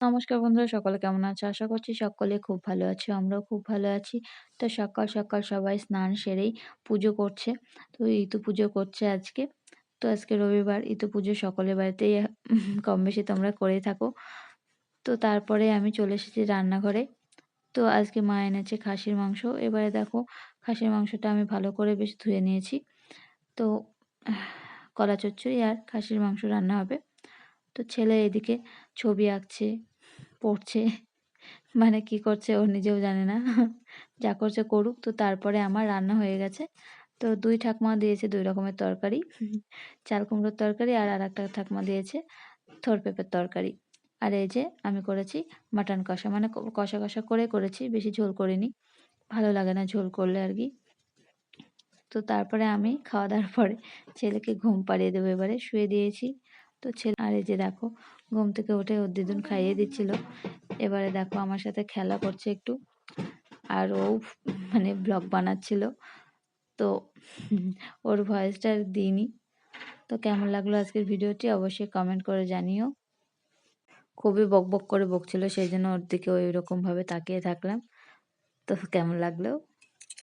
নমস্কার বন্ধুরা, সকলে কেমন আছো? আশা করছি সকলে খুব ভালো আছো, আমরাও খুব ভালো আছি। তো সকাল সকাল সবাই স্নান সেরেই পুজো করছে। তো ইতু পুজো করছে আজকে। তো আজকে রবিবার, ইতু পুজো সকলের বাড়িতেই কম বেশি তোমরা করেই থাকো। তো তারপরে আমি চলে এসেছি রান্নাঘরে। তো আজকে মা এনেছে খাসির মাংস। এবারে দেখো, খাসির মাংসটা আমি ভালো করে বেশ ধুয়ে নিয়েছি। তো কলা চচ্চড়ি আর খাসির মাংস রান্না হবে। তো ছেলে এদিকে ছবি আঁকছে পড়ছে। মানে কি করছে ও নিজেও জানে না। যা করছে করুক, তো তারপরে আমার রান্না হয়ে গেছে। তো দুই ঠাকমা দিয়েছে দুই রকমের তরকারি। চাল কুমড়োর তরকারি আর আর একটা ঠাকমা দিয়েছে থর পেঁপের তরকারি। আর এই যে আমি করেছি মাটন কষা। মানে কষা কষা করে করেছি, বেশি ঝোল করিনি। ভালো লাগে না ঝোল করলে আর কি। তো তারপরে আমি খাওয়া দাওয়ার পরে ছেলেকে ঘুম পাড়িয়ে দেবো এবারে। শুয়ে দিয়েছি। তো ছেলে আর এই যে দেখো, ঘুম থেকে উঠে ওর দিদুন খাইয়ে দিচ্ছিল। এবারে দেখো আমার সাথে খেলা করছে একটু। আর ও মানে ব্লগ বানাচ্ছিল। তো ওর ভয়েসটা দিইনি। তো কেমন লাগল আজকের ভিডিওটি অবশ্যই কমেন্ট করে জানিও। খুবই বক বক করে বকছিল, সেই জন্য ওর দিকে ওই রকমভাবে তাকিয়ে থাকলাম। তো কেমন লাগল?